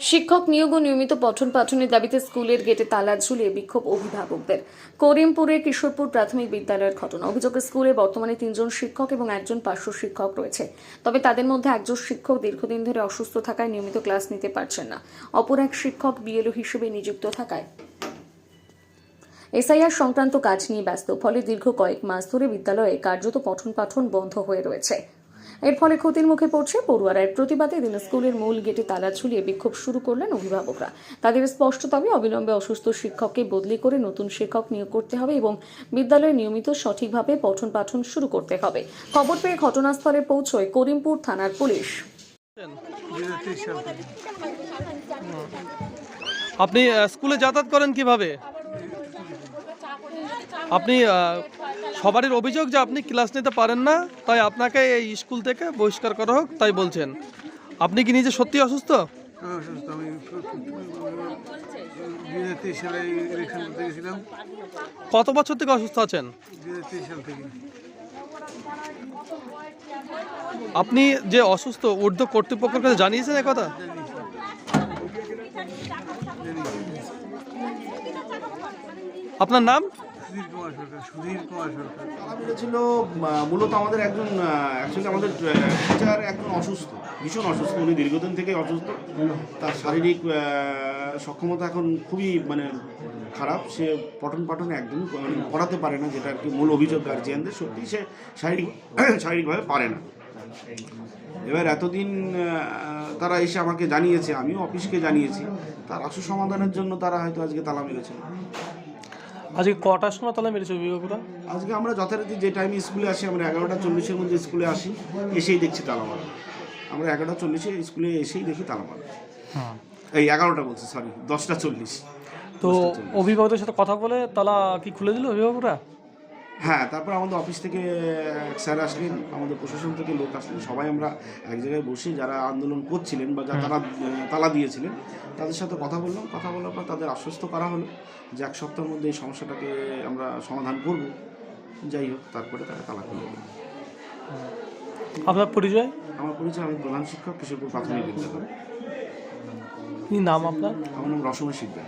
শিক্ষক নিয়োগ ও নিয়মিত পঠন পাঠনের দাবিতে স্কুলের গেটে তালা ঝুলিয়ে বিক্ষোভ অভিভাবকদের। করিমপুরের কিশোরপুর প্রাথমিক বিদ্যালয়ের ঘটনা। অভিযোগে স্কুলে বর্তমানে তিনজন শিক্ষক এবং একজন পার্শ্ব শিক্ষক রয়েছে। তবে তাদের মধ্যে একজন শিক্ষক দীর্ঘদিন ধরে অসুস্থ থাকায় নিয়মিত ক্লাস নিতে পারছেন না। অপর এক শিক্ষক বিএলও হিসেবে নিযুক্ত থাকায়। এসআইআর সংক্রান্ত কাজ নিয়ে ব্যস্ত, ফলে দীর্ঘ কয়েক মাস ধরে বিদ্যালয়ে কার্যত পঠন পাঠন বন্ধ হয়ে রয়েছে। এর ফলে ক্ষতির মুখে পড়ছে পড়ুয়ারা। এর প্রতিবাদে দিন স্কুলের মূল গেটে তালা ঝুলিয়ে বিক্ষোভ শুরু করলেন অভিভাবকরা। তাদের স্পষ্ট দাবি, অবিলম্বে অসুস্থ শিক্ষককে বদলি করে নতুন শিক্ষক নিয়োগ করতে হবে এবং বিদ্যালয়ে নিয়মিত সঠিকভাবে পঠন পাঠন শুরু করতে হবে। খবর পেয়ে ঘটনাস্থলে পৌঁছয় করিমপুর থানার পুলিশ। আপনি স্কুলে যাতায়াত করেন কীভাবে? আপনি সবারই অভিযোগ যে আপনি ক্লাস নিতে পারেন না তাই আপনাকে এই স্কুল থেকে বহিষ্কার করা হোক তাই বলছেন। আপনি কি নিজে সত্যি অসুস্থ? আমি অসুস্থ। আমি দুই হাজার তেইশ সালে ইলেকশন করতে গেছিলাম। কত বছর থেকে অসুস্থ আছেন? সাল থেকে। আপনি যে অসুস্থ ঊর্ধ্ব কর্তৃপক্ষের কাছে জানিয়েছেন কথা? আপনার নাম? মূলত আমাদের একজন অ্যাকচুয়ালি আমাদের টিচার একজন অসুস্থ, ভীষণ অসুস্থ, উনি দীর্ঘদিন থেকে অসুস্থ। তার শারীরিক সক্ষমতা এখন খুবই মানে খারাপ। সে পঠন পাঠন একদম মানে পড়াতে পারে না, যেটা আর কি মূল অভিযোগ গার্জিয়ানদের সত্যি সে শারীরিক, শারীরিকভাবে পারে না। এবার এতদিন তারা এসে আমাকে জানিয়েছে, আমিও অফিসকে জানিয়েছি। তার আশু সমাধানের জন্য তারা হয়তো আজকে তালা মেরেছে। আজকে কটার সময় তাহলে মেরেছে অভিভাবকরা? আজকে আমরা যথারীতি যে টাইমে স্কুলে আসি আমরা এগারোটা চল্লিশের মধ্যে স্কুলে আসি এসেই দেখছি তালামাল। আমরা এগারোটা চল্লিশে স্কুলে এসেই দেখি তালামাল। মারা এই এগারোটা বলছি সরি দশটা চল্লিশ। তো অভিভাবকদের সাথে কথা বলে তালা কি খুলে দিল অভিভাবকরা? হ্যাঁ তারপর আমাদের অফিস থেকে এক স্যার আসলেন আমাদের প্রশাসন থেকে লোক আসলেন। সবাই আমরা এক জায়গায় বসে যারা আন্দোলন করছিলেন বা যারা তারা তালা দিয়েছিলেন তাদের সাথে কথা বললাম। কথা বলার পর তাদের আশ্বস্ত করা হলো যে এক সপ্তাহের মধ্যে এই সমস্যাটাকে আমরা সমাধান করব। যাই হোক তারপরে তারা তালা খুলে আপনার পরিচয়? আমার পরিচয় আমি প্রধান শিক্ষক কিশোরপুর প্রাথমিক বিদ্যালয়। কি নাম আপনার? আমার নাম রসময় শিকদার।